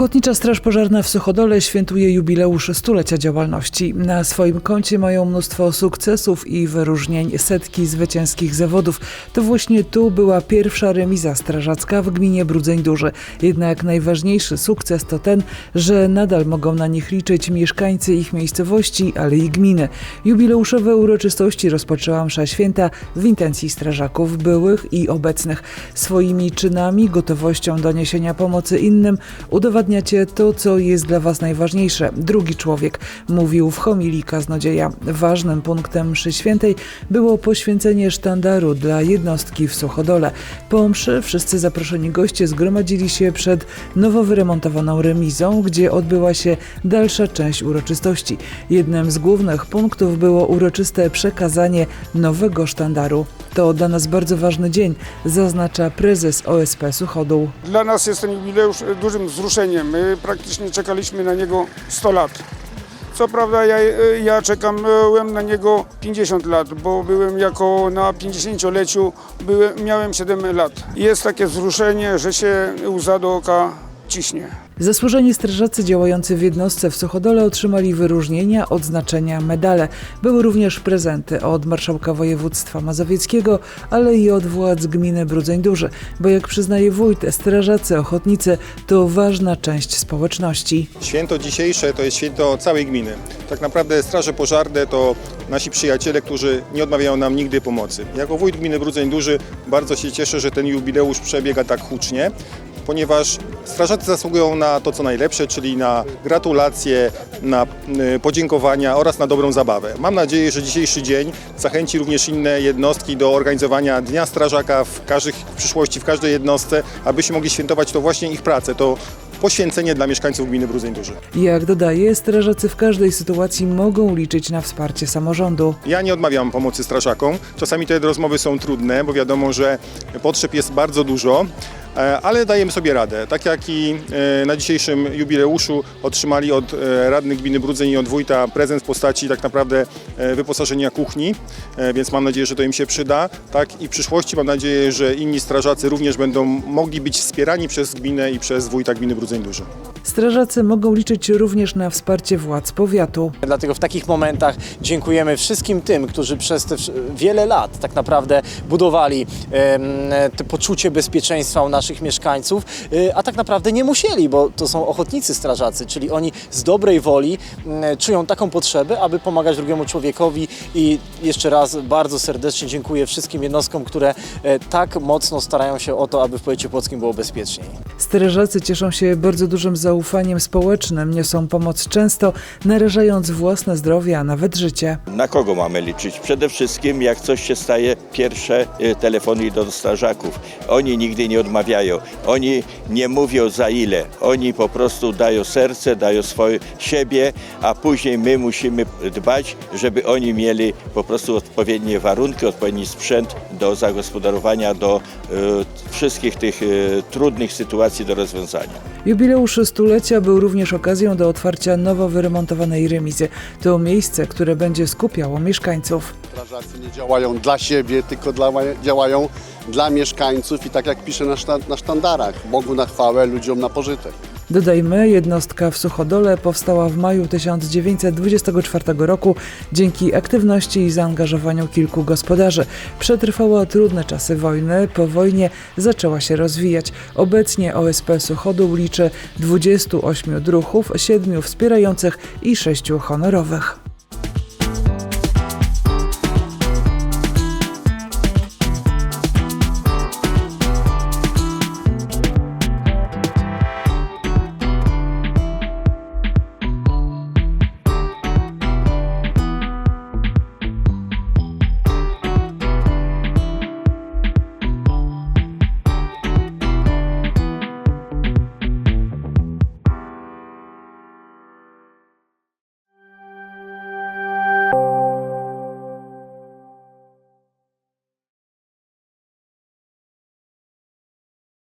Ochotnicza Straż Pożarna w Suchodole świętuje jubileusz stulecia działalności. Na swoim koncie mają mnóstwo sukcesów i wyróżnień, setki zwycięskich zawodów. To właśnie tu była pierwsza remiza strażacka w gminie Brudzeń Duży. Jednak najważniejszy sukces to ten, że nadal mogą na nich liczyć mieszkańcy ich miejscowości, ale i gminy. Jubileuszowe uroczystości rozpoczęła msza święta w intencji strażaków byłych i obecnych. Swoimi czynami, gotowością do niesienia pomocy innym udowadniacie to, co jest dla Was najważniejsze. Drugi człowiek, mówił w homilii kaznodzieja. Ważnym punktem mszy świętej było poświęcenie sztandaru dla jednostki w Suchodole. Po mszy wszyscy zaproszeni goście zgromadzili się przed nowo wyremontowaną remizą, gdzie odbyła się dalsza część uroczystości. Jednym z głównych punktów było uroczyste przekazanie nowego sztandaru. To dla nas bardzo ważny dzień, zaznacza prezes OSP Suchodół. Dla nas jest ten jubileusz dużym wzruszeniem. My praktycznie czekaliśmy na niego 100 lat. Co prawda ja, ja czekałem na niego 50 lat, bo byłem jako na 50-leciu, byłem, miałem 7 lat. Jest takie wzruszenie, że się łza do oka ciśnie. Zasłużeni strażacy działający w jednostce w Suchodole otrzymali wyróżnienia, odznaczenia, medale. Były również prezenty od marszałka województwa mazowieckiego, ale i od władz gminy Brudzeń Duży, bo jak przyznaje wójt, strażacy, ochotnicy to ważna część społeczności. Święto dzisiejsze to jest święto całej gminy. Tak naprawdę straże pożarne to nasi przyjaciele, którzy nie odmawiają nam nigdy pomocy. Jako wójt gminy Brudzeń Duży bardzo się cieszę, że ten jubileusz przebiega tak hucznie, ponieważ strażacy zasługują na to, co najlepsze, czyli na gratulacje, na y, podziękowania oraz na dobrą zabawę. Mam nadzieję, że dzisiejszy dzień zachęci również inne jednostki do organizowania Dnia Strażaka w, każdych, w przyszłości, w każdej jednostce, abyśmy mogli świętować to właśnie ich pracę. To poświęcenie dla mieszkańców gminy Brudzeń Duży. Jak dodaje, strażacy w każdej sytuacji mogą liczyć na wsparcie samorządu. Ja nie odmawiam pomocy strażakom. Czasami te rozmowy są trudne, bo wiadomo, że potrzeb jest bardzo dużo, ale dajemy sobie radę. Tak jak i e, na dzisiejszym jubileuszu otrzymali od e, radnych gminy Brudzeń i od wójta prezent w postaci tak naprawdę e, wyposażenia kuchni, e, więc mam nadzieję, że to im się przyda. Tak i w przyszłości mam nadzieję, że inni strażacy również będą mogli być wspierani przez gminę i przez wójta gminy Brudzeń Duży. Strażacy mogą liczyć również na wsparcie władz powiatu. Dlatego w takich momentach dziękujemy wszystkim tym, którzy przez te wiele lat tak naprawdę budowali te poczucie bezpieczeństwa u naszych mieszkańców, y, a tak naprawdę nie musieli, bo to są ochotnicy strażacy, czyli oni z dobrej woli mm, czują taką potrzebę, aby pomagać drugiemu człowiekowi i jeszcze raz bardzo serdecznie dziękuję wszystkim jednostkom, które e, tak mocno starają się o to, aby w powiecie płockim było bezpieczniej. Strażacy cieszą się bardzo dużym zaufaniem społecznym, niosą pomoc często, narażając własne zdrowie, a nawet życie. Na kogo mamy liczyć? Przede wszystkim, jak coś się staje, pierwsze y, telefony do strażaków. Oni nigdy nie odmawiają. Oni nie mówią za ile. Oni po prostu dają serce, dają swoje siebie, a później my musimy dbać, żeby oni mieli po prostu odpowiednie warunki, odpowiedni sprzęt do zagospodarowania, do y, wszystkich tych y, trudnych sytuacji do rozwiązania. Jubileusz stulecia był również okazją do otwarcia nowo wyremontowanej remizy. To miejsce, które będzie skupiało mieszkańców. Strażacy nie działają dla siebie, tylko dla, działają dla mieszkańców i tak jak pisze na, szta, na sztandarach, Bogu na chwałę, ludziom na pożytek. Dodajmy, jednostka w Suchodole powstała w maju 1924 roku dzięki aktywności i zaangażowaniu kilku gospodarzy. Przetrwała trudne czasy wojny, po wojnie zaczęła się rozwijać. Obecnie OSP Suchodół liczy 28 druhów, 7 wspierających i 6 honorowych.